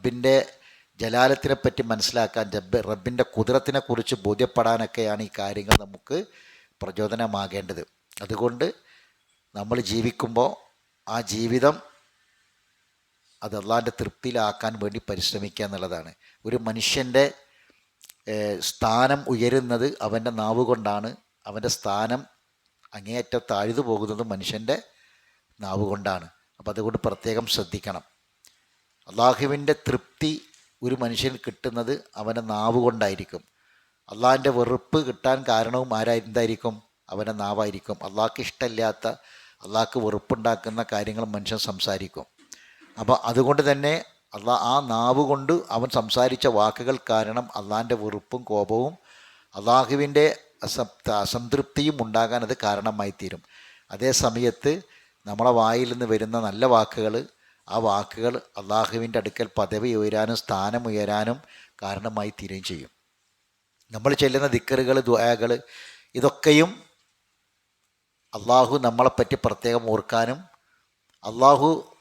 റബ്ബിന്റെ ജലാലത്തിനെ പറ്റി മനസ്സിലാക്കാൻ റബ്ബ് റബ്ബിന്റെ കുതിരത്തിനെ കുറിച്ച് ബോധ്യപ്പെടാനൊക്കെയാണ് ഈ കാര്യങ്ങൾ നമുക്ക് പ്രചോദനമാകേണ്ടത്. അതുകൊണ്ട് നമ്മൾ ജീവിക്കുമ്പോൾ ആ ജീവിതം അത് അള്ളാന്റെ തൃപ്തിയിലാക്കാൻ വേണ്ടി പരിശ്രമിക്കുക എന്നുള്ളതാണ്. ഒരു മനുഷ്യന്റെ സ്ഥാനം ഉയരുന്നത് അവന്റെ നാവ് കൊണ്ടാണ്. അവന്റെ സ്ഥാനം അങ്ങേയറ്റം താഴ്ന്നു പോകുന്നത് മനുഷ്യന്റെ നാവ് കൊണ്ടാണ്. അപ്പോൾ അതുകൊണ്ട് പ്രത്യേകം ശ്രദ്ധിക്കണം. അള്ളാഹുവിന്റെ തൃപ്തി ഒരു മനുഷ്യൻ കിട്ടുന്നത് അവന്റെ നാവ് കൊണ്ടായിരിക്കും. അള്ളാഹിന്റെ വെറുപ്പ് കിട്ടാൻ കാരണവും ആരായിരുന്നായിരിക്കും അവന്റെ നാവായിരിക്കും. അള്ളാഹ്ക്ക് ഇഷ്ടമില്ലാത്ത അള്ളാഹ്ക്ക് വെറുപ്പുണ്ടാക്കുന്ന കാര്യങ്ങൾ മനുഷ്യൻ സംസാരിക്കും. അപ്പോൾ അതുകൊണ്ട് തന്നെ അള്ളാ ആ നാവ് കൊണ്ട് അവൻ സംസാരിച്ച വാക്കുകൾ കാരണം അള്ളാഹിന്റെ വെറുപ്പും കോപവും അള്ളാഹുവിന്റെ അസംത അസംതൃപ്തിയും ഉണ്ടാകാൻ അത് കാരണമായി തീരും അതേ സമയത്ത് നമ്മളെ വായിൽ നിന്ന് വരുന്ന നല്ല വാക്കുകൾ ആ വാക്കുകൾ അള്ളാഹുവിന്റെ അടുക്കൽ പദവി ഉയരാനും സ്ഥാനം ഉയരാനും കാരണമായി തീരുകയും ചെയ്യും. നമ്മൾ ചെല്ലുന്ന ദിക്കറുകൾ ദ്വയകൾ ഇതൊക്കെയും അള്ളാഹു നമ്മളെപ്പറ്റി പ്രത്യേകം ഓർക്കാനും അള്ളാഹു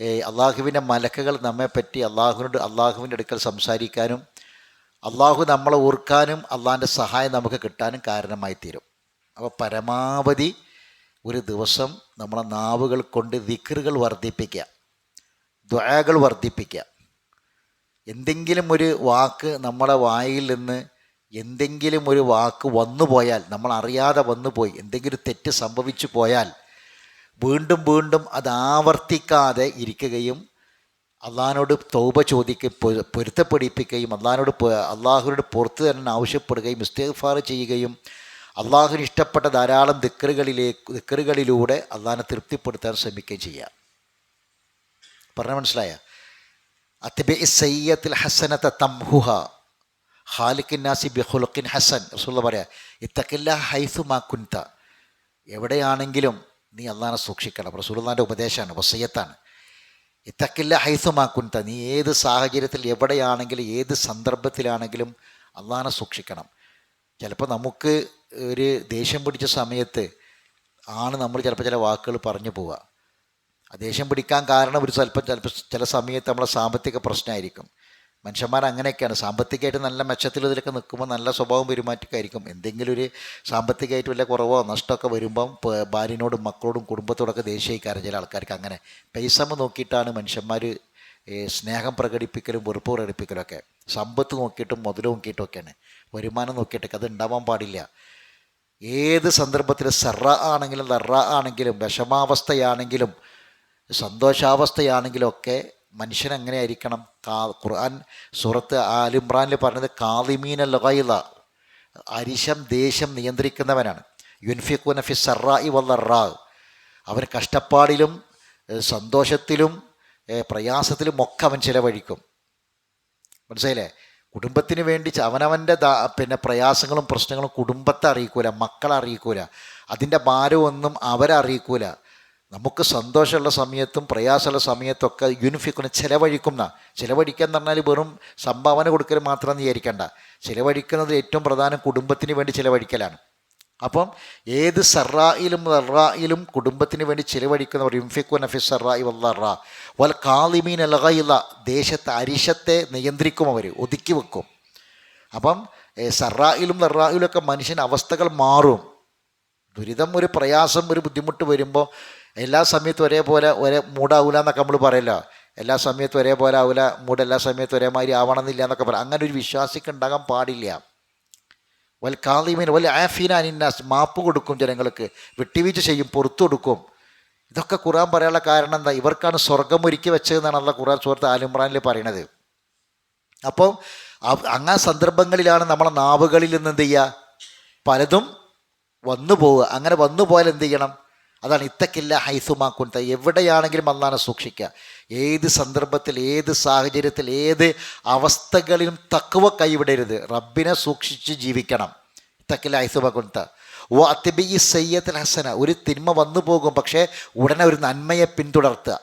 അള്ളാഹുവിന്റെ മലക്കുകൾ നമ്മെപ്പറ്റി അള്ളാഹുവിനോട് അള്ളാഹുവിന്റെ അടുക്കൽ സംസാരിക്കാനും അള്ളാഹു നമ്മളെ ഓർക്കാനും അള്ളാഹിന്റെ സഹായം നമുക്ക് കിട്ടാനും കാരണമായി തീരും. അപ്പോൾ പരമാവധി ഒരു ദിവസം നമ്മളെ നാവുകൾ കൊണ്ട് ദിക്കറുകൾ വർദ്ധിപ്പിക്കുക. ദ്വയകൾ വർദ്ധിപ്പിക്കുക. എന്തെങ്കിലും ഒരു വാക്ക് നമ്മുടെ വായിൽ നിന്ന് എന്തെങ്കിലും ഒരു വാക്ക് വന്നു പോയാൽ നമ്മൾ അറിയാതെ വന്നു പോയി എന്തെങ്കിലും തെറ്റ് സംഭവിച്ചു പോയാൽ വീണ്ടും വീണ്ടും അത് ആവർത്തിക്കാതെ ഇരിക്കുകയും അള്ളഹാനോട് തൗബ ചോദിക്കുകയും പൊ- പൊരുത്തപ്പെടിപ്പിക്കുകയും അള്ളഹാനോട് അള്ളാഹുനോട് പുറത്തു തന്നെ ആവശ്യപ്പെടുകയും ഇസ്തേഫാർ ചെയ്യുകയും അള്ളാഹുവിന് ഇഷ്ടപ്പെട്ട ധാരാളം ദിക്കറുകളിലേക്ക് ദിക്കറുകളിലൂടെ അള്ളഹാനെ തൃപ്തിപ്പെടുത്താൻ ശ്രമിക്കുകയും ചെയ്യുക. പറഞ്ഞ മനസ്സിലായ? അത്തിബെ സയ്യത്തിൽ ഹസനത്ത തംഹുഹ ഹാലിക്കിൻ നാസി ബിഹുലുക്കിൻ ഹസൻ. റസൂള്ള പറയാ ഇത്തക്കില്ല ഹൈസു മാ കുൻത. എവിടെയാണെങ്കിലും നീ അള്ളാഹാനെ സൂക്ഷിക്കണം. റസൂലുള്ളാന്റെ ഉപദേശമാണ് വസയ്യത്താണ് ഇത്തക്കില്ല ഹൈസു മാ കുൻത നീ ഏത് സാഹചര്യത്തിൽ എവിടെയാണെങ്കിലും ഏത് സന്ദർഭത്തിലാണെങ്കിലും അള്ളാഹാനെ സൂക്ഷിക്കണം. ചിലപ്പോൾ നമുക്ക് ഒരു ദേഷ്യം പിടിച്ച സമയത്ത് ആണ് നമ്മൾ ചിലപ്പോൾ ചില വാക്കുകൾ പറഞ്ഞു പോവുക. ആ ദേഷ്യം പിടിക്കാൻ കാരണം ഒരു സ്വല്പം ചിലപ്പോൾ ചില സമയത്ത് നമ്മളെ സാമ്പത്തിക പ്രശ്നമായിരിക്കും മനുഷ്യന്മാർ അങ്ങനെയൊക്കെയാണ്. സാമ്പത്തികമായിട്ട് നല്ല മെച്ചത്തിൽ ഇതിലൊക്കെ നിൽക്കുമ്പോൾ നല്ല സ്വഭാവം പെരുമാറ്റമൊക്കെ ആയിരിക്കും എന്തെങ്കിലും ഒരു സാമ്പത്തികമായിട്ട് വല്ല കുറവോ നഷ്ടമൊക്കെ വരുമ്പം ഭാര്യനോടും മക്കളോടും കുടുംബത്തോടൊക്കെ ദേഷ്യക്കാരൻ ചില ആൾക്കാർക്ക് അങ്ങനെ. പൈസ നോക്കിയിട്ടാണ് മനുഷ്യന്മാർ സ്നേഹം പ്രകടിപ്പിക്കലും വെറുപ്പ് പ്രകടിപ്പിക്കലും ഒക്കെ. സമ്പത്ത് നോക്കിയിട്ടും മുതൽ നോക്കിയിട്ടൊക്കെയാണ് വരുമാനം നോക്കിയിട്ടൊക്കെ. അത് ഉണ്ടാവാൻ പാടില്ല. ഏത് സന്ദർഭത്തിൽ സെറ ആണെങ്കിലും ലറ ആണെങ്കിലും വിഷമാവസ്ഥയാണെങ്കിലും സന്തോഷാവസ്ഥയാണെങ്കിലും ഒക്കെ മനുഷ്യൻ എങ്ങനെയായിരിക്കണം കാ ഖുർആൻ സൂറത്ത് ആലിമ്രാനിൽ പറഞ്ഞത് കാലിമീന ലൊഹൈല അരിശം ദേഷ്യം നിയന്ത്രിക്കുന്നവനാണ്. യുൻഫിഖുന ഫി സറായി വല്ലറാ അവൻ കഷ്ടപ്പാടിലും സന്തോഷത്തിലും പ്രയാസത്തിലും ഒക്കെ അവൻ ചിലവഴിക്കും. മനസ്സിലായില്ലേ? കുടുംബത്തിന് വേണ്ടി അവനവന്റെ പിന്നെ പ്രയാസങ്ങളും പ്രശ്നങ്ങളും കുടുംബത്തെ അറിയിക്കൂല മക്കളെ അറിയിക്കൂല. അതിന്റെ ഭാരമൊന്നും അവരെ അറിയിക്കൂല. നമുക്ക് സന്തോഷമുള്ള സമയത്തും പ്രയാസമുള്ള സമയത്തൊക്കെ യൂണിഫിക്കുന്ന ചിലവഴിക്കുന്ന ചിലവഴിക്കുക എന്ന് പറഞ്ഞാൽ വെറും സംഭാവന കൊടുക്കൽ മാത്രം വിചാരിക്കേണ്ട. ചിലവഴിക്കുന്നത് ഏറ്റവും പ്രധാനം കുടുംബത്തിന് വേണ്ടി ചിലവഴിക്കലാണ്. അപ്പം ഏത് സറായിലും ററായിലും കുടുംബത്തിന് വേണ്ടി ചിലവഴിക്കുന്നവർ ഇംഫിക്കു നഫി സറായി വല്ലറ വൽ കാലിമീൻ അലഹയില്ല ദേശത്തെ അരിശത്തെ നിയന്ത്രിക്കും അവർ ഒതുക്കി വെക്കും. അപ്പം സറായിലും ലറായിലും ഒക്കെ മനുഷ്യൻ അവസ്ഥകൾ മാറും. ദുരിതം ഒരു പ്രയാസം ഒരു ബുദ്ധിമുട്ട് വരുമ്പോൾ എല്ലാ സമയത്തും ഒരേപോലെ ഒരേ മൂടാവൂല എന്നൊക്കെ നമ്മൾ പറയില്ല. എല്ലാ സമയത്തും ഒരേപോലെ ആവില്ല മൂഡ് എല്ലാ സമയത്തും ഒരേമാതിരി ആവണമെന്നില്ല എന്നൊക്കെ പറയാം അങ്ങനെ ഒരു വിശ്വാസിക്ക് ഉണ്ടാകാൻ പാടില്ല. വൽ കാലിമീൻ വൽ ആഫീന അനിന്നാസ്. മാപ്പ് കൊടുക്കും ജനങ്ങൾക്ക്. വിട്ടുവീഴ്ച ചെയ്യും പുറത്തു കൊടുക്കും. ഇതൊക്കെ ഖുറാൻ പറയാനുള്ള കാരണം എന്താ? ഇവർക്കാണ് സ്വർഗം ഒരുക്കി വെച്ചതെന്നാണ് അല്ല ഖുറാൻ സുഹൃത്ത് ആലിമ്രാനിൽ പറയണത്. അപ്പോൾ അങ്ങനെ സന്ദർഭങ്ങളിലാണ് നമ്മളെ നാവുകളിൽ നിന്ന് എന്ത് ചെയ്യുക പലതും വന്നു പോവുക. അങ്ങനെ വന്നു പോയാൽ എന്ത് ചെയ്യണം അതാണ് ഇത്തക്കില്ല കുന്ത എവിടെയാണെങ്കിലും അന്നാണ് സൂക്ഷിക്കുക ഏത് സന്ദർഭത്തിൽ ഏത് സാഹചര്യത്തിൽ ഏത് അവസ്ഥകളിലും തക്കുവ കൈവിടരുത്. റബ്ബിനെ സൂക്ഷിച്ച് ജീവിക്കണം. ഇത്തക്കില്ല ഹൈസുമാക്കുൻത ഓ അത്തിബി ഈ സയ്യത്തിൽ ഹസന. ഒരു തിന്മ വന്നു പോകും പക്ഷേ ഉടനെ ഒരു നന്മയെ പിന്തുടർത്തുക.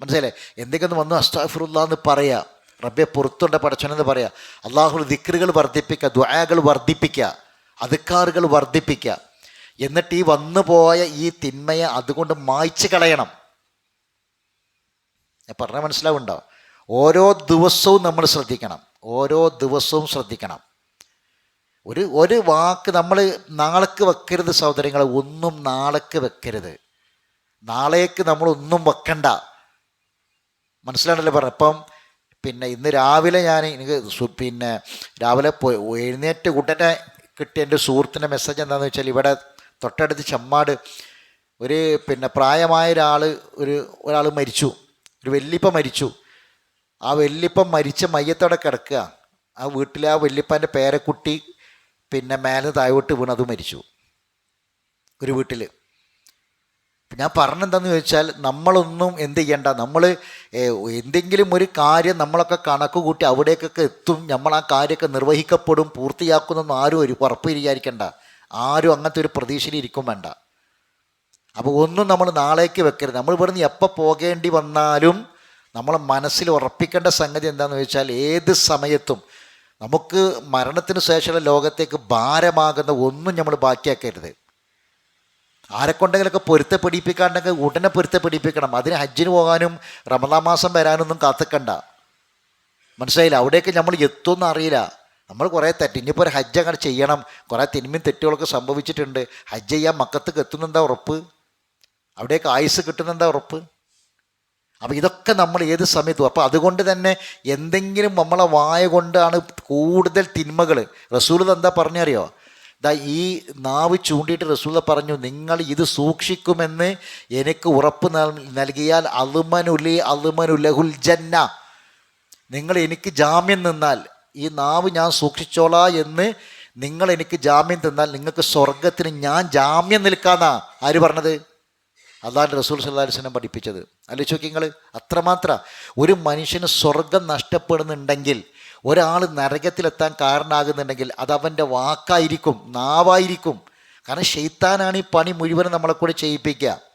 മനസ്സിലായില്ലേ? എന്തെങ്കിലും വന്നു അസ്താഫിറുല്ല എന്ന് പറയുക റബ്ബെ പുറത്തുണ്ട പടച്ചനെന്ന് പറയുക അള്ളാഹു ദിക്റുകൾ വർദ്ധിപ്പിക്കുക ദ്വായകൾ വർദ്ധിപ്പിക്കുക അധികാറുകൾ വർദ്ധിപ്പിക്കുക എന്നിട്ട് ഈ വന്നു പോയ ഈ തിന്മയെ അതുകൊണ്ട് മായ്ച്ചു കളയണം. ഞാൻ പറഞ്ഞാൽ മനസ്സിലാവുണ്ടോ? ഓരോ ദിവസവും നമ്മൾ ശ്രദ്ധിക്കണം. ഓരോ ദിവസവും ശ്രദ്ധിക്കണം. ഒരു ഒരു വാക്ക് നമ്മൾ നാളേക്ക് വെക്കരുത് സഹോദരങ്ങളെ ഒന്നും നാളേക്ക് വെക്കരുത്. നാളേക്ക് നമ്മൾ ഒന്നും വെക്കണ്ട. മനസ്സിലാണല്ലോ പറഞ്ഞത്? ഇപ്പം പിന്നെ ഇന്ന് രാവിലെ ഞാൻ എനിക്ക് പിന്നെ രാവിലെ പോയി എഴുന്നേറ്റ് ഉടനെ കിട്ടിയ എന്റെ സുഹൃത്തിന്റെ മെസ്സേജ് എന്താണെന്ന് വെച്ചാൽ ഇവിടെ തൊട്ടടുത്ത് ചമ്മാട് ഒരു പിന്നെ പ്രായമായ ഒരാൾ ഒരു ഒരാൾ മരിച്ചു. ഒരു വെല്ലിപ്പ മരിച്ചു. ആ വെല്ലിപ്പ മരിച്ച മയ്യത്തോടെ കിടക്കുക. ആ വീട്ടിലെ ആ വെല്ലിപ്പന്റെ പേരക്കുട്ടി പിന്നെ മേലെ താഴോട്ട് വീണ് അത് മരിച്ചു. ഒരു വീട്ടിൽ ഞാൻ പറഞ്ഞെന്താന്ന് ചോദിച്ചാൽ നമ്മളൊന്നും എന്ത് ചെയ്യണ്ട. നമ്മൾ എന്തെങ്കിലും ഒരു കാര്യം നമ്മളൊക്കെ കണക്ക് കൂട്ടി അവിടേക്കൊക്കെ എത്തും. നമ്മൾ ആ കാര്യമൊക്കെ നിർവഹിക്കപ്പെടും പൂർത്തിയാക്കുന്നൊന്നും ആരും ഒരു ഉറപ്പ് വിചാരിക്കണ്ട. ആരും അങ്ങനത്തെ ഒരു പ്രതീക്ഷയിൽ ഇരിക്കും വേണ്ട. അപ്പോൾ ഒന്നും നമ്മൾ നാളേക്ക് വെക്കരുത്. നമ്മൾ ഇവിടുന്ന് എപ്പോൾ പോകേണ്ടി വന്നാലും നമ്മൾ മനസ്സിൽ ഉറപ്പിക്കേണ്ട സംഗതി എന്താണെന്ന് വെച്ചാൽ ഏത് സമയത്തും നമുക്ക് മരണത്തിന് ശേഷമുള്ള ലോകത്തേക്ക് ഭാരമാകുന്ന ഒന്നും നമ്മൾ ബാക്കിയാക്കരുത്. ആരെക്കൊണ്ടെങ്കിലൊക്കെ പൊരുത്തപ്പെടിപ്പിക്കാണ്ടെങ്കിൽ ഉടനെ പൊരുത്തപ്പെടിപ്പിക്കണം അതിന് ഹജ്ജിന് പോകാനും റമദാ മാസം വരാനൊന്നും കാത്തിക്കണ്ട. മനസ്സിലായില്ല? അവിടേക്ക് നമ്മൾ എത്തുമെന്ന് അറിയില്ല. നമ്മൾ കുറേ തെറ്റ്. ഇനിയിപ്പോൾ ഒരു ഹജ്ജ് അങ്ങനെ ചെയ്യണം. കുറേ തിന്മയും തെറ്റുകളൊക്കെ സംഭവിച്ചിട്ടുണ്ട്. ഹജ്ജ് ചെയ്യാൻ മക്കത്തേക്ക് എത്തുന്നെന്താ ഉറപ്പ്? അവിടേക്ക് ആയുസ് കിട്ടുന്നെന്താ ഉറപ്പ്? അപ്പോൾ ഇതൊക്കെ നമ്മൾ ഏത് സമയത്തും. അപ്പോൾ അതുകൊണ്ട് തന്നെ എന്തെങ്കിലും നമ്മളെ വായ കൊണ്ടാണ് കൂടുതൽ തിന്മകൾ റസൂൽ എന്താ പറഞ്ഞറിയോ? ദാ ഈ നാവ് ചൂണ്ടിയിട്ട് റസൂല പറഞ്ഞു നിങ്ങൾ ഇത് സൂക്ഷിക്കുമെന്ന് എനിക്ക് ഉറപ്പ് നൽ- നൽകിയാൽ അലുമനുലി അലുമനുലഹുൽ ജന്ന. നിങ്ങൾ എനിക്ക് ജാമ്യം നിന്നാൽ ഈ നാവ് ഞാൻ സൂക്ഷിച്ചോളാ എന്ന് നിങ്ങൾ എനിക്ക് ജാമ്യം തന്നാൽ നിങ്ങൾക്ക് സ്വർഗത്തിന് ഞാൻ ജാമ്യം നിൽക്കാന്നാ. ആര് പറഞ്ഞത്? അതാണ് റസൂൽ സല്ലാ പഠിപ്പിച്ചത്. ആലോചിച്ച് നോക്കി നിങ്ങൾ അത്രമാത്ര. ഒരു മനുഷ്യന് സ്വർഗം നഷ്ടപ്പെടുന്നുണ്ടെങ്കിൽ ഒരാൾ നരകത്തിലെത്താൻ കാരണമാകുന്നുണ്ടെങ്കിൽ അത് അവന്റെ വാക്കായിരിക്കും നാവായിരിക്കും. കാരണം ഷെയ്ത്താനാണ് ഈ പണി മുഴുവനും നമ്മളെ കൂടെ ചെയ്യിപ്പിക്കുക.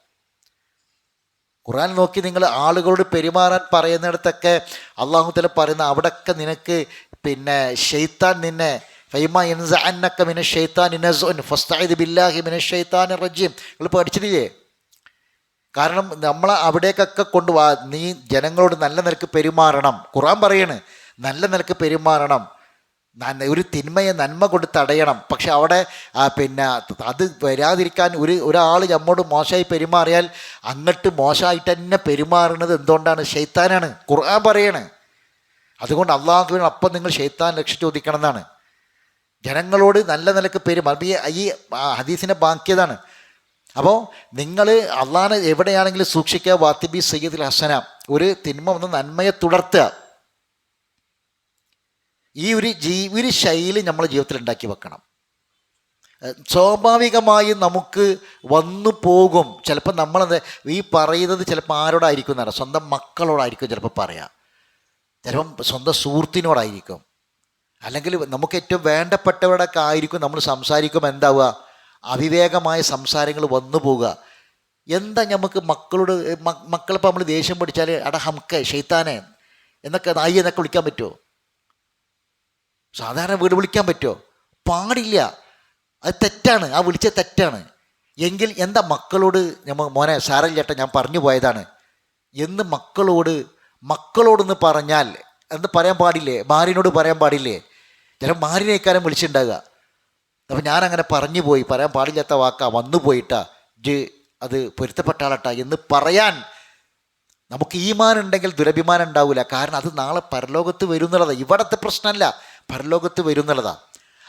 ഖുറാൻ നോക്കി നിങ്ങൾ ആളുകളോട് പെരുമാറാൻ പറയുന്നിടത്തൊക്കെ അള്ളാഹു തല പറയുന്ന അവിടെയൊക്കെ നിനക്ക് പിന്നെ ഷെയ്ത്താൻ നിന്നെ ഫൈമ ഇൻസഅന്നക മിന ഷെയ്ത്താൻ ഇനസുൻ ഫസ്തായത് ബില്ലാഹി മിന ഷെയ്ത്താൻ റജീം. നിങ്ങൾ പഠിച്ചിട്ടില്ലേ? കാരണം നമ്മൾ അവിടേക്കൊക്കെ കൊണ്ടുപോ നീ ജനങ്ങളോട് നല്ല നിലയ്ക്ക് പെരുമാറണം. ഖുറാൻ പറയണ് നല്ല നിലയ്ക്ക് പെരുമാറണം. ഒരു തിന്മയെ നന്മ കൊണ്ട് തടയണം. പക്ഷെ അവിടെ പിന്നെ അത് വരാതിരിക്കാൻ ഒരു ഒരാൾ നമ്മോട് മോശമായി പെരുമാറിയാൽ അങ്ങോട്ട് മോശമായിട്ട് തന്നെ പെരുമാറുന്നത് എന്തുകൊണ്ടാണ്? ഷെയ്ത്താനാണ് ഖുർആൻ പറയണ് അതുകൊണ്ട് അള്ളാഹുവിന് അപ്പം നിങ്ങൾ ഷെയ്ത്താൻ രക്ഷ ചോദിക്കണം എന്നാണ്. ജനങ്ങളോട് നല്ല നിലയ്ക്ക് പേര് മറുപടി ഈ ഹദീസിനെ ബാക്കിയതാണ്. അപ്പോൾ നിങ്ങൾ അള്ളാഹനെ എവിടെയാണെങ്കിലും സൂക്ഷിക്കുക വാത്തിബി സയ്യദുൽ ഹസന. ഒരു തിന്മ വന്ന് നന്മയെ തുടർത്തുക. ഈ ഒരു ജീവിത ശൈലി നമ്മൾ ജീവിതത്തിൽ ഉണ്ടാക്കി വെക്കണം. സ്വാഭാവികമായി നമുക്ക് വന്നു പോകും. ചിലപ്പോൾ നമ്മളത് ഈ പറയുന്നത് ചിലപ്പോൾ ആരോടായിരിക്കും എന്നറിയാം സ്വന്തം മക്കളോടായിരിക്കും ചിലപ്പോൾ പറയാം. ചിലപ്പം സ്വന്തം സുഹൃത്തിനോടായിരിക്കും. അല്ലെങ്കിൽ നമുക്ക് ഏറ്റവും വേണ്ടപ്പെട്ടവരോടൊക്കെ ആയിരിക്കും നമ്മൾ സംസാരിക്കുമ്പോൾ എന്താവുക? അവിവേകമായ സംസാരങ്ങൾ വന്നു പോവുക. എന്താ നമുക്ക് മക്കളോട് മക്കളിപ്പോൾ നമ്മൾ ദേഷ്യം പിടിച്ചാൽ അട ഹംക്കെ ഷെയ്ത്താനെ എന്നൊക്കെ നായി എന്നൊക്കെ വിളിക്കാൻ പറ്റുമോ സാധാരണ വീട് വിളിക്കാൻ പറ്റുമോ പാടില്ല. അത് തെറ്റാണ്. ആ വിളിച്ച തെറ്റാണ്. എങ്കിൽ എന്താ മക്കളോട് നമ്മൾ മോനെ സാരല്ല ചേട്ടാ ഞാൻ പറഞ്ഞു പോയതാണ്. എന്ന് മക്കളോട് മക്കളോടൊന്ന് പറഞ്ഞാൽ എന്ന് പറയാൻ പാടില്ലേ? ഭാര്യനോട് പറയാൻ പാടില്ലേ? ചില ഭാര്യനേക്കാരം വിളിച്ചിട്ടുണ്ടാകുക അപ്പം ഞാനങ്ങനെ പറഞ്ഞു പോയി പറയാൻ പാടില്ലാത്ത വാക്കാ വന്നു പോയിട്ടാ ജ് അത് പൊരുത്തപ്പെട്ട ആളട്ടാ എന്ന് പറയാൻ നമുക്ക് ഈമാൻ ഉണ്ടെങ്കിൽ ദുരഭിമാനം ഉണ്ടാവില്ല കാരണം അത് നാളെ പരലോകത്ത് വരും വരുന്നുള്ളതാണ് ഇവിടത്തെ പ്രശ്നമല്ല പരലോകത്ത് വരും വരുന്നുള്ളതാണ്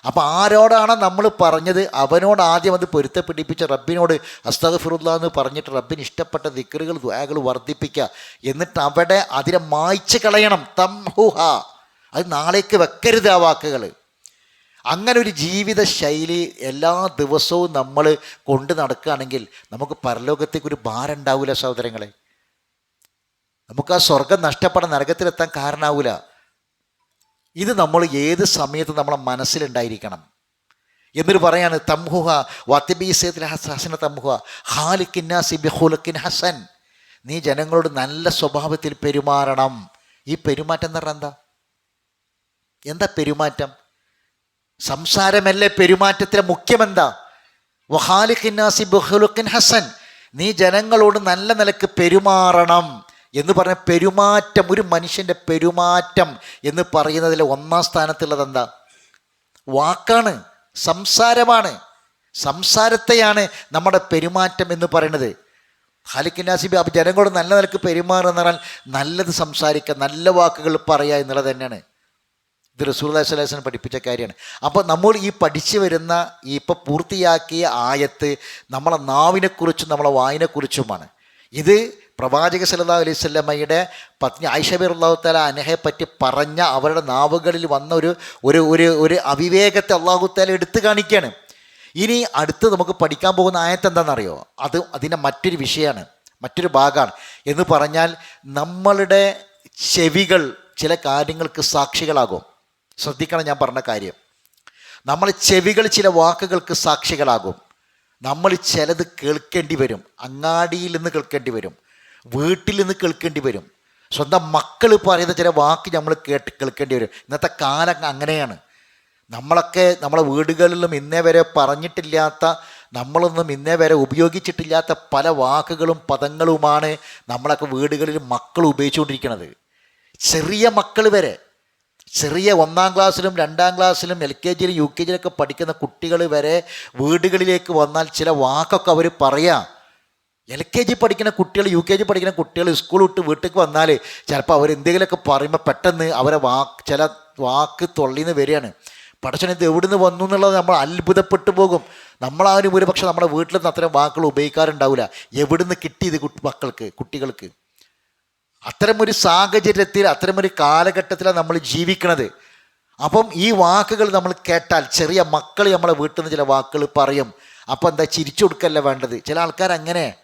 അപ്പം ആരോടാണ് നമ്മൾ പറഞ്ഞത്? അവനോട് ആദ്യം അത് പൊരുത്തപ്പിടിപ്പിച്ച റബ്ബിനോട് അസ്തഫിറുല്ല എന്ന് പറഞ്ഞിട്ട് റബ്ബിന് ഇഷ്ടപ്പെട്ട ദിക്കറുകൾ ദ്വാകൾ വർദ്ധിപ്പിക്കുക എന്നിട്ട് അവിടെ അതിനെ മായ്ച്ച് കളയണം. തംഹുഹ. അത് നാളേക്ക് വെക്കരുത് ആ വാക്കുകൾ. അങ്ങനെ ഒരു ജീവിത ശൈലി എല്ലാ ദിവസവും നമ്മൾ കൊണ്ട് നടക്കുകയാണെങ്കിൽ നമുക്ക് പരലോകത്തേക്ക് ഒരു ഭാരം ഉണ്ടാവില്ല സഹോദരങ്ങളെ. നമുക്ക് ആ സ്വർഗം നഷ്ടപ്പെടാൻ നരകത്തിലെത്താൻ കാരണമാവില്ല ഇത് നമ്മൾ ഏത് സമയത്ത് നമ്മളെ മനസ്സിലുണ്ടായിരിക്കണം. എന്നിട്ട് പറയാണ് തംഹുഹ വത്തിബീസത്തിൽ ഹസന തംഹുഹ. ഹാലിക്കിന്നാസി ബിഹുലക്കിൻ ഹസൻ. നീ ജനങ്ങളോട് നല്ല സ്വഭാവത്തിൽ പെരുമാറണം. ഈ പെരുമാറ്റം എന്ന് പറഞ്ഞാൽ എന്താ? എന്താ പെരുമാറ്റം? സംസാരമല്ലേ പെരുമാറ്റത്തിലെ മുഖ്യമെന്താ വഹാലിഖിന്നാസി ബഹുലുക്കിൻ ഹസൻ. നീ ജനങ്ങളോട് നല്ല നിലയ്ക്ക് പെരുമാറണം. എന്ന് പറഞ്ഞ പെരുമാറ്റം ഒരു മനുഷ്യന്റെ പെരുമാറ്റം എന്ന് പറയുന്നതിൽ ഒന്നാം സ്ഥാനത്തുള്ളത് എന്താ? വാക്കാണ് സംസാരമാണ്. സംസാരത്തെയാണ് നമ്മുടെ പെരുമാറ്റം എന്ന് പറയുന്നത്. ഖാലിഖ് നാസിബി അപ്പം ജനങ്ങളോട് നല്ല നിലയ്ക്ക് പെരുമാറുക എന്ന് പറഞ്ഞാൽ നല്ലത് സംസാരിക്കുക നല്ല വാക്കുകൾ പറയുക എന്നുള്ളത് തന്നെയാണ്. ഇത് റസൂർദാസ് സ്വലാസിനെ പഠിപ്പിച്ച കാര്യമാണ്. അപ്പോൾ നമ്മൾ ഈ പഠിച്ചു വരുന്ന ഈ ഇപ്പോൾ പൂർത്തിയാക്കിയ ആയത്ത് നമ്മളെ നാവിനെക്കുറിച്ചും നമ്മളെ വായിനെക്കുറിച്ചുമാണ്. ഇത് പ്രവാചക സല്ലാ അലൈഹി പത്നി ആയിഷബിർ അള്ളാഹു താല അനഹയെപ്പറ്റി പറഞ്ഞ അവരുടെ നാവുകളിൽ വന്ന ഒരു ഒരു ഒരു ഒരു അവിവേകത്തെ അള്ളാഹു താല എടുത്തു കാണിക്കുകയാണ് ഇനി അടുത്ത് നമുക്ക് പഠിക്കാൻ പോകുന്ന ആയത്ത് എന്താണെന്നറിയോ? അത് അതിന്റെ മറ്റൊരു വിഷയമാണ് മറ്റൊരു ഭാഗമാണ്. എന്ന് പറഞ്ഞാൽ നമ്മളുടെ ചെവികൾ ചില കാര്യങ്ങൾക്ക് സാക്ഷികളാകും. ശ്രദ്ധിക്കണം ഞാൻ പറഞ്ഞ കാര്യം. നമ്മളെ ചെവികൾ ചില വാക്കുകൾക്ക് സാക്ഷികളാകും. നമ്മൾ ചിലത് കേൾക്കേണ്ടി വരും. അങ്ങാടിയിൽ നിന്ന് കേൾക്കേണ്ടി വരും. വീട്ടിൽ നിന്ന് കേൾക്കേണ്ടി വരും. സ്വന്തം മക്കൾ പറയുന്ന ചില വാക്ക് നമ്മൾ കേട്ട് കേൾക്കേണ്ടി വരും. ഇന്നത്തെ കാലം അങ്ങനെയാണ്. നമ്മളൊക്കെ നമ്മളെ വീടുകളിലും ഇന്നേ വരെ പറഞ്ഞിട്ടില്ലാത്ത നമ്മളൊന്നും ഇന്നേ വരെ ഉപയോഗിച്ചിട്ടില്ലാത്ത പല വാക്കുകളും പദങ്ങളുമാണ് നമ്മളൊക്കെ വീടുകളിൽ മക്കൾ ഉപയോഗിച്ചുകൊണ്ടിരിക്കുന്നത്. ചെറിയ മക്കൾ വരെ ചെറിയ ഒന്നാം ക്ലാസ്സിലും രണ്ടാം ക്ലാസ്സിലും എൽ കെ ജിയിലും യു കെ ജിയിലൊക്കെ പഠിക്കുന്ന കുട്ടികൾ വരെ വീടുകളിലേക്ക് വന്നാൽ ചില വാക്കൊക്കെ അവർ പറയാം. എൽ കെ ജി പഠിക്കുന്ന കുട്ടികൾ യു കെ ജി പഠിക്കുന്ന കുട്ടികൾ സ്കൂൾ വിട്ട് വീട്ടിലേക്ക് വന്നാൽ ചിലപ്പോൾ അവർ എന്തെങ്കിലുമൊക്കെ പറയുമ്പോൾ പെട്ടെന്ന് അവരെ വാക്ക് ചില വാക്ക് തൊള്ളിന്ന് വരികയാണ്. പഠിച്ചു ഇത് എവിടുന്ന് വന്നു എന്നുള്ളത് നമ്മൾ അത്ഭുതപ്പെട്ടു പോകും. നമ്മളാരും ഒരു പക്ഷേ നമ്മുടെ വീട്ടിൽ നിന്ന് അത്തരം വാക്കുകൾ ഉപയോഗിക്കാറുണ്ടാവില്ല. എവിടുന്ന് കിട്ടി ഇത് മക്കൾക്ക് കുട്ടികൾക്ക്? അത്തരമൊരു സാഹചര്യത്തിൽ അത്തരമൊരു കാലഘട്ടത്തിലാണ് നമ്മൾ ജീവിക്കണത്. അപ്പം ഈ വാക്കുകൾ നമ്മൾ കേട്ടാൽ ചെറിയ മക്കൾ നമ്മളെ വീട്ടിൽ നിന്ന് ചില വാക്കുകൾ പറയും. അപ്പം എന്താ ചിരിച്ചു കൊടുക്കല്ല വേണ്ടത്? ചില ആൾക്കാർ അങ്ങനെ.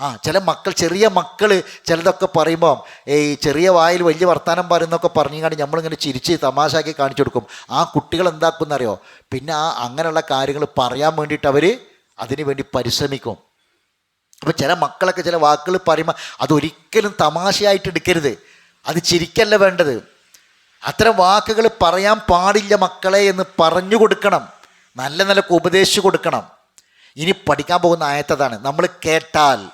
ആ ചില മക്കൾ ചെറിയ മക്കൾ ചിലതൊക്കെ പറയുമ്പം ഈ ചെറിയ വായിൽ വലിയ വർത്തമാനം പറയുന്നൊക്കെ പറഞ്ഞുകൊണ്ട് നമ്മളിങ്ങനെ ചിരിച്ച് തമാശാക്കി കാണിച്ചു കൊടുക്കും. ആ കുട്ടികൾ എന്താക്കുമെന്നറിയോ? പിന്നെ ആ അങ്ങനെയുള്ള കാര്യങ്ങൾ പറയാൻ വേണ്ടിയിട്ട് അവർ അതിനു വേണ്ടി പരിശ്രമിക്കും. അപ്പോൾ ചില മക്കളൊക്കെ ചില വാക്കുകൾ പറയുമ്പോൾ അതൊരിക്കലും തമാശയായിട്ട് എടുക്കരുത്. അത് ചിരിക്കല്ല വേണ്ടത്. അത്തരം വാക്കുകൾ പറയാൻ പാടില്ല മക്കളെ എന്ന് പറഞ്ഞു കൊടുക്കണം. നല്ല നല്ല ഉപദേശിച്ചു കൊടുക്കണം. ഇനി പഠിക്കാൻ പോകുന്ന ആയത്തതാണ് നമ്മൾ കേട്ടാൽ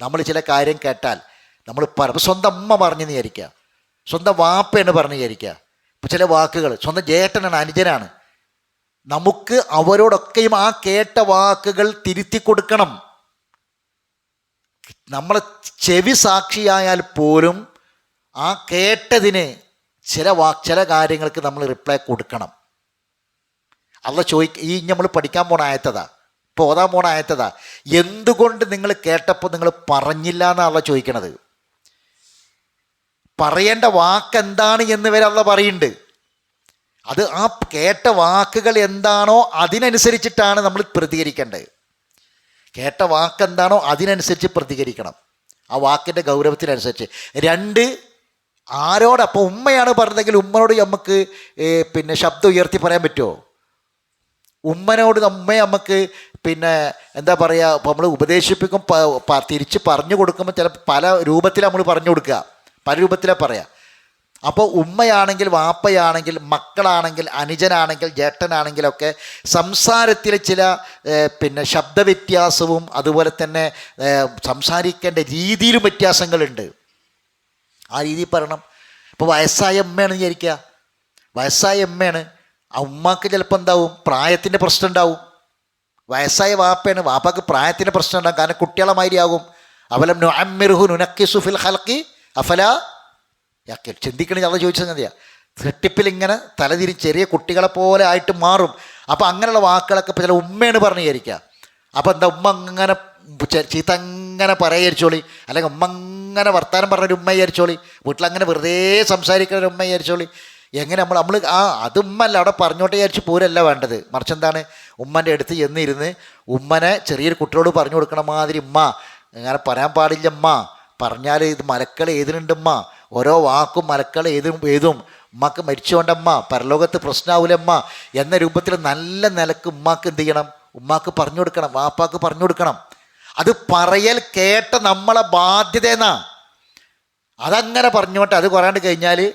നമ്മൾ ചില കാര്യം കേട്ടാൽ നമ്മൾ പറ സ്വന്തം അമ്മ പറഞ്ഞു വിചാരിക്കുക. സ്വന്തം വാപ്പയാണ് പറഞ്ഞു വിചാരിക്കുക. ഇപ്പം ചില വാക്കുകൾ സ്വന്തം ജേട്ടനാണ് അനുജനാണ്. നമുക്ക് അവരോടൊക്കെയും ആ കേട്ട വാക്കുകൾ തിരുത്തി കൊടുക്കണം. നമ്മളെ ചെവി സാക്ഷിയായാൽ പോലും ആ കേട്ടതിന് ചില വാ ചില കാര്യങ്ങൾക്ക് നമ്മൾ റിപ്ലൈ കൊടുക്കണം. അല്ല ചോദിക്ക ഈ നമ്മൾ പഠിക്കാൻ പോണ ആയത്തതാ ഓതാൻ പോണ ആയത്തതാ. എന്തുകൊണ്ട് നിങ്ങൾ കേട്ടപ്പോൾ നിങ്ങൾ പറഞ്ഞില്ല എന്നാണല്ല ചോദിക്കണത്? പറയേണ്ട വാക്ക് എന്താണ് എന്ന് വരെ അല്ല പറയുന്നുണ്ട് അത് ആ കേട്ട വാക്കുകൾ എന്താണോ അതിനനുസരിച്ചിട്ടാണ് നമ്മൾ പ്രതികരിക്കേണ്ടത്. കേട്ട വാക്കെന്താണോ അതിനനുസരിച്ച് പ്രതികരിക്കണം. ആ വാക്കിന്റെ ഗൗരവത്തിനനുസരിച്ച്. രണ്ട് ആരോട് അപ്പോൾ ഉമ്മയാണ് പറഞ്ഞതെങ്കിൽ ഉമ്മനോട് നമുക്ക് പിന്നെ ശബ്ദം ഉയർത്തി പറയാൻ പറ്റുമോ ഉമ്മനോട് ഉമ്മയെ നമുക്ക് പിന്നെ എന്താ പറയുക ഇപ്പോൾ നമ്മൾ ഉപദേശിപ്പിക്കും തിരിച്ച് പറഞ്ഞു കൊടുക്കുമ്പോൾ ചില പല രൂപത്തിൽ നമ്മൾ പറഞ്ഞു കൊടുക്കുക. പല രൂപത്തിലാണ് പറയുക അപ്പോൾ ഉമ്മയാണെങ്കിൽ വാപ്പയാണെങ്കിൽ മക്കളാണെങ്കിൽ അനുജനാണെങ്കിൽ ജേട്ടനാണെങ്കിലൊക്കെ സംസാരത്തിലെ ചില പിന്നെ ശബ്ദവ്യത്യാസവും അതുപോലെ തന്നെ സംസാരിക്കേണ്ട രീതിയിലും വ്യത്യാസങ്ങളുണ്ട്. ആ രീതിയിൽ പറയണം. ഇപ്പോൾ വയസ്സായ അമ്മയാണ് വിചാരിക്കുക. വയസ്സായ അമ്മയാണ് ആ ഉമ്മാക്ക് ചിലപ്പോൾ എന്താവും? പ്രായത്തിന്റെ പ്രശ്നം ഉണ്ടാവും. വയസ്സായ വാപ്പയാണ്. വാപ്പാക്ക് പ്രായത്തിന്റെ പ്രശ്നം ഉണ്ടാകും കാരണം കുട്ടികളെ മാതിരിയാകും. അവലം നുഅമ്മിറുഹു നുനക്കിസു ഫിൽ ഹൽക്കി അഫല യാക്കിൽ ചിന്തിക്കണേ അത് ചോദിച്ചത് മതിയാ തട്ടിപ്പിൽ ഇങ്ങനെ തലതിരി ചെറിയ കുട്ടികളെ പോലെ ആയിട്ട് മാറും. അപ്പോൾ അങ്ങനെയുള്ള വാക്കുകളൊക്കെ ഇപ്പോൾ ചില ഉമ്മയാണ് പറഞ്ഞു വിചാരിക്കുക അപ്പോൾ എന്താ ഉമ്മ അങ്ങനെ ചീത്ത അങ്ങനെ പറയായിരിച്ചോളി അല്ലെങ്കിൽ ഉമ്മ അങ്ങനെ വർത്താനം പറഞ്ഞൊരു ഉമ്മ വിചാരിച്ചോളി. വീട്ടിലങ്ങനെ വെറുതെ സംസാരിക്കുന്ന ഒരു ഉമ്മ വിചാരിച്ചോളി. എങ്ങനെ നമ്മൾ നമ്മൾ ആ അത് ഉമ്മല്ല അവിടെ പറഞ്ഞോട്ടെ വിചാരിച്ച് പോരല്ല വേണ്ടത്. മറിച്ച് എന്താണ്? ഉമ്മന്റെ അടുത്ത് ചെന്നിരുന്ന് ഉമ്മനെ ചെറിയൊരു കുട്ടിയോട് പറഞ്ഞു കൊടുക്കണ മാതിരി ഉമ്മ. അങ്ങനെ പറയാൻ പാടില്ല ഉമ്മ. പറഞ്ഞാൽ ഇത് മലക്കൾ ഏതിനുണ്ടമ്മ ഓരോ വാക്കും മലക്കൾ ഏതും ഏതും ഉമ്മാക്ക് മരിച്ചുകൊണ്ടമ്മ പരലോകത്ത് പ്രശ്നമാവൂലമ്മ എന്ന രൂപത്തിൽ നല്ല നിലയ്ക്ക് ഉമ്മാക്ക് എന്ത് ചെയ്യണം? ഉമ്മാക്ക് പറഞ്ഞു കൊടുക്കണം വാപ്പാക്ക് പറഞ്ഞു കൊടുക്കണം. അത് പറയൽ കേട്ട നമ്മളെ ബാധ്യത എന്നാ അതങ്ങനെ പറഞ്ഞോട്ടെ. അത് കുറയാണ്ട് കഴിഞ്ഞാൽ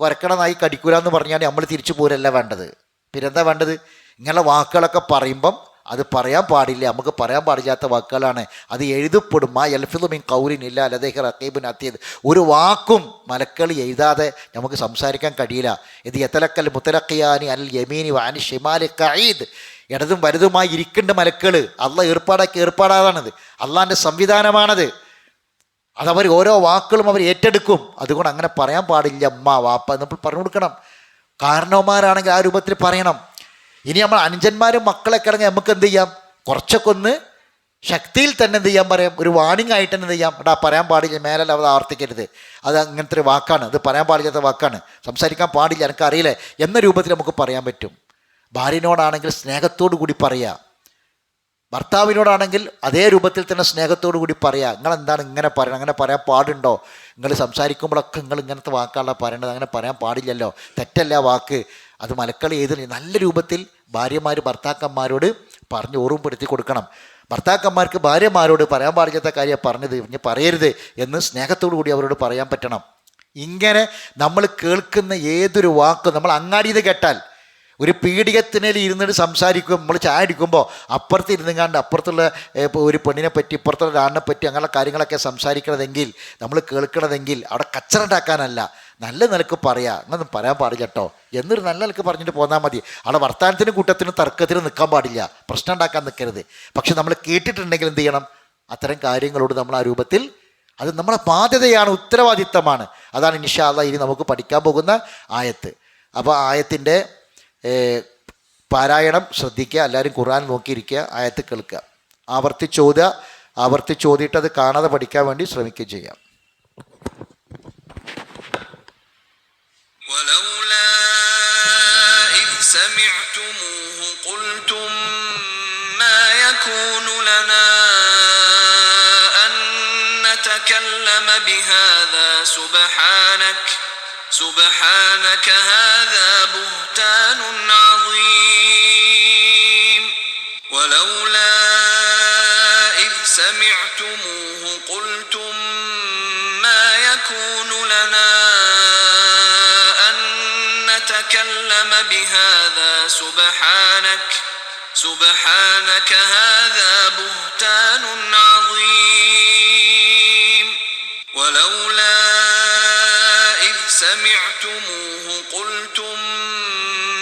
കുരക്കണ നായി കടിക്കൂല എന്ന് പറഞ്ഞാൽ നമ്മൾ തിരിച്ചു പോരല്ല വേണ്ടത്. പിന്നെന്താ വേണ്ടത്? ഇങ്ങനെയുള്ള വാക്കുകളൊക്കെ പറയുമ്പം അത് പറയാൻ പാടില്ല. നമുക്ക് പറയാൻ പാടില്ലാത്ത വാക്കുകളാണ്. അത് എഴുതപ്പെടും. ആ എൽഫിലുമിൻ കൗരിനില്ല അലദേഹ് റക്കീബിൻ അത്തിയത് ഒരു വാക്കും മലക്കൾ എഴുതാതെ നമുക്ക് സംസാരിക്കാൻ കഴിയില്ല. ഇത് എത്തലക്കൽ മുത്തലക്കിയാനി അൽ യമീനി വാനി ഷിമാലി കയീദ് ഇടതും വലുതുമായി ഇരിക്കേണ്ട മലക്കൾ അള്ള ഏർപ്പാടാക്കി ഏർപ്പാടാതാണത്. അള്ളാന്റെ സംവിധാനമാണത്. അതവർ ഓരോ വാക്കുകളും അവർ ഏറ്റെടുക്കും. അതുകൊണ്ട് അങ്ങനെ പറയാൻ പാടില്ല. അമ്മ വാപ്പ നമ്മൾ പറഞ്ഞു കൊടുക്കണം. കാരണവന്മാരാണെങ്കിൽ ആ രൂപത്തിൽ പറയണം. ഇനി നമ്മൾ അനുജന്മാരും മക്കളൊക്കെ ഇറങ്ങി നമുക്ക് എന്ത് ചെയ്യാം? കുറച്ചൊക്കെ ഒന്ന് ശക്തിയിൽ തന്നെ എന്ത് ചെയ്യാൻ പറയാം? ഒരു വാണിംഗ് ആയിട്ട് എന്ത് ചെയ്യാം? എടാ പറയാൻ പാടില്ല മേലല്ല അത് ആവർത്തിക്കരുത്. അത് അങ്ങനത്തെ ഒരു വാക്കാണ്. അത് പറയാൻ പാടില്ലാത്ത വാക്കാണ്. സംസാരിക്കാൻ പാടില്ല എനിക്കറിയില്ല എന്ന രൂപത്തിൽ നമുക്ക് പറയാൻ പറ്റും. ഭാര്യനോടാണെങ്കിൽ സ്നേഹത്തോടു കൂടി പറയാം. ഭർത്താവിനോടാണെങ്കിൽ അതേ രൂപത്തിൽ തന്നെ സ്നേഹത്തോടു കൂടി പറയാം. നിങ്ങൾ എന്താണ് ഇങ്ങനെ പറയണം അങ്ങനെ പറയാൻ പാടുണ്ടോ? നിങ്ങൾ സംസാരിക്കുമ്പോഴൊക്കെ നിങ്ങൾ ഇങ്ങനത്തെ വാക്കാണല്ലോ പറയേണ്ടത് അങ്ങനെ പറയാൻ പാടില്ലല്ലോ. തെറ്റല്ല വാക്ക്. അത് മലക്കളി എഴുതി നല്ല രൂപത്തിൽ ഭാര്യമാർ ഭർത്താക്കന്മാരോട് പറഞ്ഞ് ഓർമ്മപ്പെടുത്തി കൊടുക്കണം. ഭർത്താക്കന്മാർക്ക് ഭാര്യമാരോട് പറയാൻ പാടില്ലാത്ത കാര്യം പറഞ്ഞത് ഇനി പറയരുത് എന്ന് സ്നേഹത്തോടു കൂടി അവരോട് പറയാൻ പറ്റണം. ഇങ്ങനെ നമ്മൾ കേൾക്കുന്ന ഏതൊരു വാക്കും നമ്മൾ അങ്ങാടിയത് കേട്ടാൽ ഒരു പീഡികത്തിനിൽ ഇരുന്നിട്ട് സംസാരിക്കും നമ്മൾ ചായ അടിക്കുമ്പോൾ അപ്പുറത്ത് ഇരുന്നുങ്ങാണ്ട് അപ്പുറത്തുള്ള ഒരു പെണ്ണിനെ പറ്റി ഇപ്പുറത്തുള്ള ഒരാണിനെ പറ്റി അങ്ങനെയുള്ള കാര്യങ്ങളൊക്കെ സംസാരിക്കണതെങ്കിൽ നമ്മൾ കേൾക്കണതെങ്കിൽ അവിടെ കച്ചറ ഉണ്ടാക്കാനല്ല. നല്ല നിലയ്ക്ക് പറയാ. അങ്ങനൊന്നും പറയാൻ പാടില്ല കേട്ടോ. എന്നൊരു നല്ല നിലയ്ക്ക് പറഞ്ഞിട്ട് പോന്നാൽ മതി. അവിടെ വർത്താനത്തിനും കൂട്ടത്തിനും തർക്കത്തിനും നിൽക്കാൻ പാടില്ല. പ്രശ്നം ഉണ്ടാക്കാൻ നിൽക്കരുത്. പക്ഷെ നമ്മൾ കേട്ടിട്ടുണ്ടെങ്കിൽ എന്ത് ചെയ്യണം? അത്തരം കാര്യങ്ങളോട് നമ്മൾ ആ രൂപത്തിൽ അത് നമ്മുടെ ബാധ്യതയാണ് ഉത്തരവാദിത്തമാണ്. അതാണ് ഇൻഷാല്ല ഇനി നമുക്ക് പഠിക്കാൻ പോകുന്ന ആയത്ത്. അപ്പോൾ ആയത്തിന്റെ പാരായണം ശ്രദ്ധിക്കുക എല്ലാവരും ഖുർആൻ നോക്കിയിരിക്കുക ആയത്ത് കേൾക്കുക ആവർത്തിച്ചോതുക ആവർത്തിച്ചോതിയിട്ട് അത് കാണാതെ പഠിക്കാൻ വേണ്ടി ശ്രമിക്കുകയും ചെയ്യാം ولولا إذ سمعتموه قلتم ما يكون لنا أن نتكلم بهذا سبحانك سبحانك هذا بهتان عظيم. ولولا إذ سمعتموه قلتم ما يكون لنا أن نتكلم بهذا. سبحانك سبحانك هذا بهتان عظيم. سمعتموه قلتم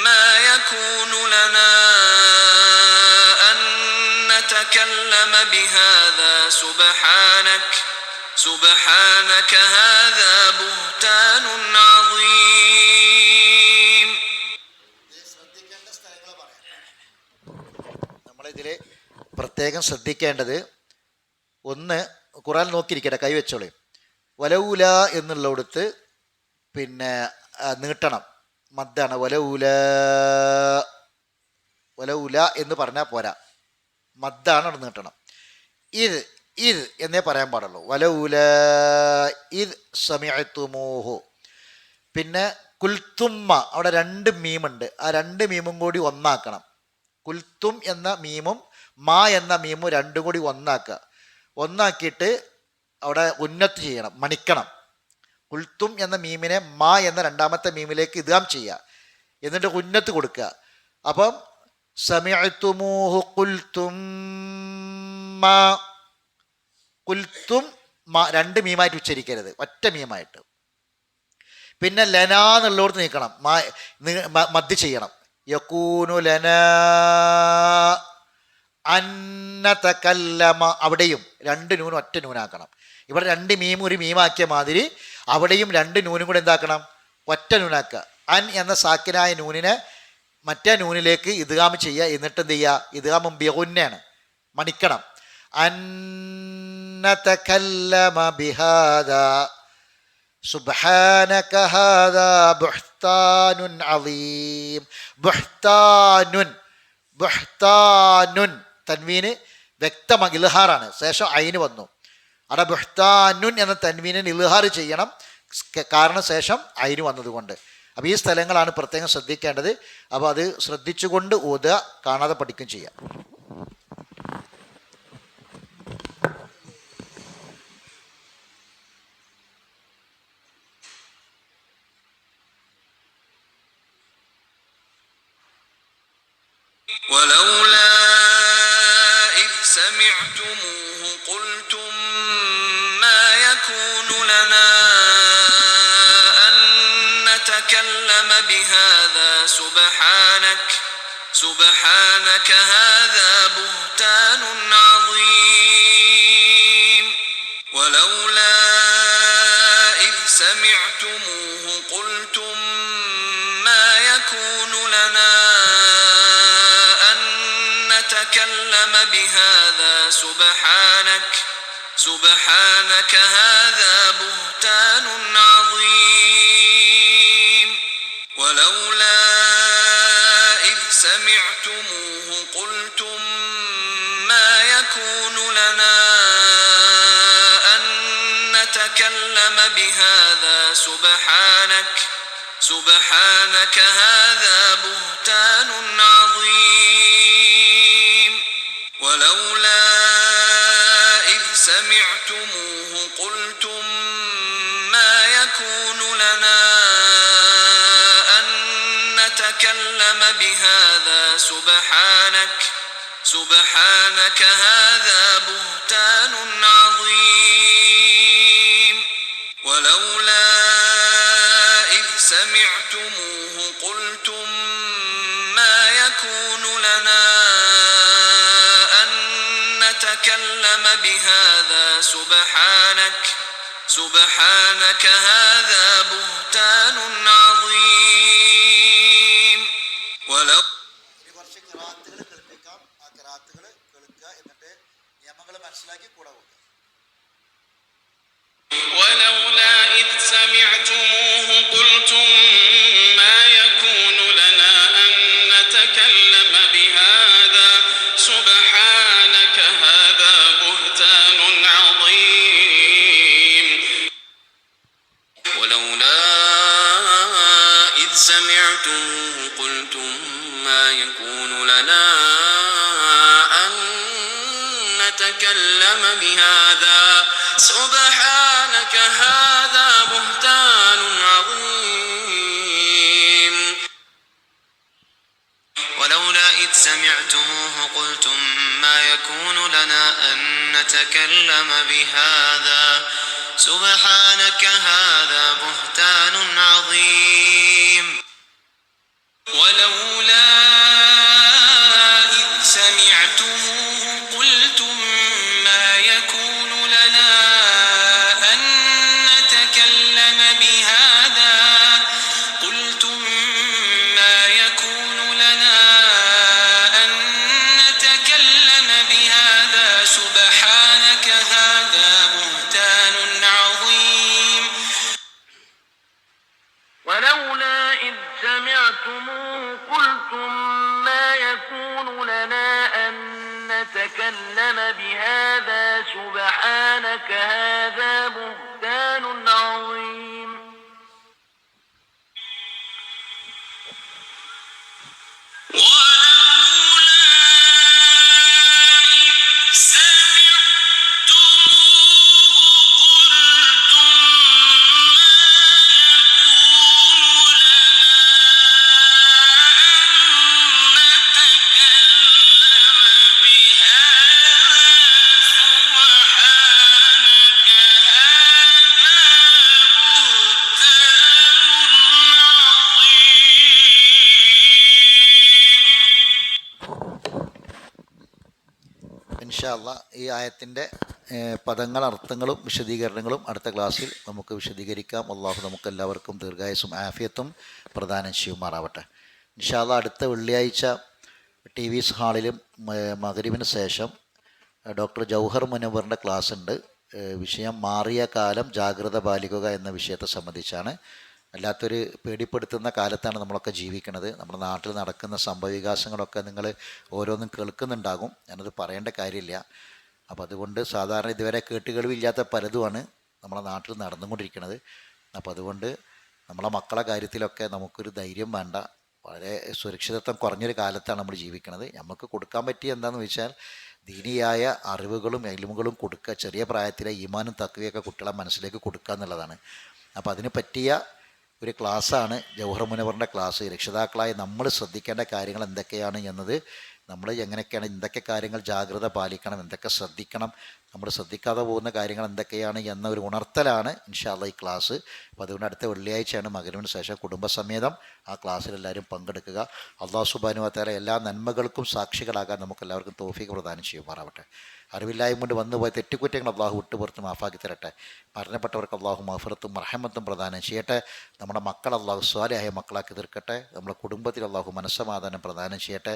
ما يكون لنا أن نتكلم بهذا سبحانك سبحانك هذا بهتان عظيم നമ്മളിതിൽ പ്രത്യേകം ശ്രദ്ധിക്കേണ്ടത് ഒന്ന് ഖുറാൻ നോക്കിയിരിക്കട്ടെ കൈവച്ചോളി വലൗല എന്നുള്ളിടത്ത് പിന്നെ നീട്ടണം. മദ്ദാണ്. വലൗല ഉല എന്ന് പറഞ്ഞാൽ പോരാ. മദ്ദാണ് അവിടെ നീട്ടണം. ഇത് ഇത് എന്നേ പറയാൻ പാടുള്ളൂ. വല ഉല ഇത് സമയത്തുമോഹു പിന്നെ കുൽത്തുമ്മ. അവിടെ രണ്ട് മീമുണ്ട്. ആ രണ്ട് മീമും കൂടി ഒന്നാക്കണം. കുൽത്തും എന്ന മീമും മാ എന്ന മീമും രണ്ടും കൂടി ഒന്നാക്കുക. ഒന്നാക്കിയിട്ട് അവിടെ ഉന്നത്ത് ചെയ്യണം. മണിക്കണം. കുൽത്തും എന്ന മീമിനെ മാ എന്ന രണ്ടാമത്തെ മീമിലേക്ക് ഇതാം ചെയ്യുക. എന്നിട്ട് ഉന്നത്ത് കൊടുക്കുക. അപ്പം സമയത്തുമൂഹു കുൽത്തും മാ. കുൽത്തും മാ രണ്ട് മീമായിട്ട് ഉച്ചരിക്കരുത്. ഒറ്റ മീമായിട്ട്. പിന്നെ ലന എന്നുള്ളവർക്ക് നീക്കണം. മദ്യ ചെയ്യണം. യക്കൂനു ലന അന്നതകല്ലമ അവിടെയും രണ്ട് നൂനും ഒറ്റ നൂനാക്കണം. ഇവിടെ രണ്ട് മീം ഒരു മീമാക്കിയ മാതിരി അവിടെയും രണ്ട് നൂനും കൂടെ എന്താക്കണം? ഒറ്റ നൂനാക്കുക. അൻ എന്ന സാക്കിനായ നൂനിനെ മറ്റേ നൂനിലേക്ക് ഇദ്ഗാം ചെയ്യുക. എന്നിട്ട് എന്ത് ചെയ്യുക? ഇതുകാമം ബിഹുന്നാണ് മണിക്കണം. അന്നതകല്ലമ ബിഹാദ. സുബ്ഹാനക ഹാദാ ബുഹ്താനുൻ അലീം ബുഹ്താനുൻ. ബുഹ്താനുൻ. തൻവീന് വ്യക്തമായി ഇൽഹാറാണ് ശേഷം അയിന് വന്നു. അവിടെ ബുഹ്താനുൻ എന്ന തൻവീനിന് ഇൽഹാർ ചെയ്യണം സ് കാരണം ശേഷം അയിന് വന്നതുകൊണ്ട് അപ്പോൾ ഈ സ്ഥലങ്ങളാണ് പ്രത്യേകം ശ്രദ്ധിക്കേണ്ടത് അപ്പോൾ അത് ശ്രദ്ധിച്ചുകൊണ്ട് ഓതുക കാണാതെ പഠിക്കുകയും ചെയ്യാം ولولا سمعتموه سبحانك سبحانك هذا بهتان عظيم. ولولا إذ سمعتموه قلتم ما يكون لنا أن نتكلم بهذا. سبحانك سبحانك هذا بهتان عظيم. ولولا سبحانك هذا بهتان عظيم. ولولا إذ سمعتموه قلتم ما يكون لنا أن نتكلم بهذا. سبحانك سبحانك هذا بهتان عظيم. ولولا سمعتموه قلتم ما يكون لنا أن نتكلم بهذا سبحانك سبحانك هذا بهتان عظيم. ولو ولولا إذ سمعت نتكلم بهذا. سبحانك هذا ഈ പദങ്ങൾ അർത്ഥങ്ങളും വിശദീകരണങ്ങളും അടുത്ത ക്ലാസ്സിൽ നമുക്ക് വിശദീകരിക്കാം. അള്ളാഹു നമുക്ക് എല്ലാവർക്കും ദീർഘായുസും ആഫിയത്തും പ്രദാനം ചെയ്യുമാറാവട്ടെ. നിഷാദ അടുത്ത വെള്ളിയാഴ്ച ടി വി ഹാളിലും മകരീവിന് ശേഷം ഡോക്ടർ ജൗഹർ മുനവറിന്റെ ക്ലാസ് ഉണ്ട് വിഷയം മാറിയ കാലം ജാഗ്രത പാലിക്കുക എന്ന വിഷയത്തെ സംബന്ധിച്ചാണ്. അല്ലാത്തൊരു പേടിപ്പെടുത്തുന്ന കാലത്താണ് നമ്മളൊക്കെ ജീവിക്കുന്നത്. നമ്മുടെ നാട്ടിൽ നടക്കുന്ന സംഭവവികാസങ്ങളൊക്കെ നിങ്ങൾ ഓരോന്നും കേൾക്കുന്നുണ്ടാകും. ഞാനത് പറയേണ്ട കാര്യമില്ല. അപ്പോൾ അതുകൊണ്ട് സാധാരണ ഇതുവരെ കേട്ടുകേൾവില്ലാത്ത പലതുമാണ് നമ്മുടെ നാട്ടിൽ നടന്നുകൊണ്ടിരിക്കുന്നത്. അപ്പോൾ അതുകൊണ്ട് നമ്മളെ മക്കളെ കാര്യത്തിലൊക്കെ നമുക്കൊരു ധൈര്യം വേണ്ട. വളരെ സുരക്ഷിതത്വം കുറഞ്ഞൊരു കാലത്താണ് നമ്മൾ ജീവിക്കുന്നത്. നമുക്ക് കൊടുക്കാൻ പറ്റിയ എന്താണെന്ന് വെച്ചാൽ ദീനിയായ അറിവുകളും എലിമുകളും കൊടുക്കുക ചെറിയ പ്രായത്തിലെ ഈമാനും തക്കവയൊക്കെ കുട്ടികളെ മനസ്സിലേക്ക് കൊടുക്കുക എന്നുള്ളതാണ്. അപ്പോൾ അതിന് പറ്റിയ ഒരു ക്ലാസ്സാണ് ജവഹർ മുനവറിന്റെ ക്ലാസ്. രക്ഷിതാക്കളായി നമ്മൾ ശ്രദ്ധിക്കേണ്ട കാര്യങ്ങൾ എന്തൊക്കെയാണ് എന്നത് നമ്മൾ എങ്ങനെയൊക്കെയാണ് എന്തൊക്കെ കാര്യങ്ങൾ ജാഗ്രത പാലിക്കണം എന്തൊക്കെ ശ്രദ്ധിക്കണം നമ്മൾ ശ്രദ്ധിക്കാതെ പോകുന്ന കാര്യങ്ങൾ എന്തൊക്കെയാണ് എന്നൊരു ഉണർത്തലാണ് ഇൻഷാല്ല ഈ ക്ലാസ്. അപ്പോൾ അതുകൊണ്ട് അടുത്ത വെള്ളിയാഴ്ചയാണ് മകരവിന് ശേഷം കുടുംബസമേതം ആ ക്ലാസ്സിൽ എല്ലാവരും പങ്കെടുക്കുക. അള്ളാഹു സുബാനുവാത്തേറെ എല്ലാ നന്മകൾക്കും സാക്ഷികളാകാൻ നമുക്ക് എല്ലാവർക്കും തോഫിക്ക് പ്രദാനം ചെയ്യുമാറാവട്ടെ. അറിവില്ലായ്മ കൊണ്ട് വന്നുപോയ തെറ്റുകുറ്റങ്ങൾ അള്ളാഹു വിട്ടുപുറത്ത് മാഫാക്കി തരട്ടെ. മരണപ്പെട്ടവർക്ക് അള്ളാഹു മഫറത്തും റഹമത്തും പ്രദാനം ചെയ്യട്ടെ. നമ്മുടെ മക്കൾ അള്ളാഹു സ്വാലയായ മക്കളാക്കി തീർക്കട്ടെ. നമ്മുടെ കുടുംബത്തിൽ അള്ളാഹു മനസ്സമാധാനം പ്രദാനം ചെയ്യട്ടെ.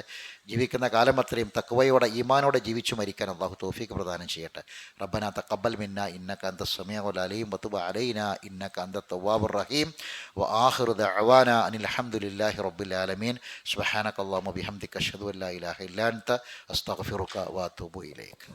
ജീവിക്കുന്ന കാലം അത്രയും തക്കവയോടെ ഈമാനോടെ ജീവിച്ചു മരിക്കാൻ അള്ളാഹു തോഫിക്ക് പ്രദാനം ചെയ്യട്ടെ. റബ്ബന തക്കബൽ മിന്ന ഇന്നക അന്ത സമയം അലീം വതുബ് അലൈന ഇന്നക അന്ത തവാബുർ റഹീം വആഖിറു ദഅവാന അനിൽ ഹംദുലില്ലാഹി റബ്ബിൽ ആലമീൻ. സുബ്ഹാനക അല്ലാഹുമ്മ ബിഹംദിക അഷ്ഹദു അൻ ഇലാഹ ഇല്ലാ അസ്തഗ്ഫിറുക വഅതൂബു ഇലൈക്.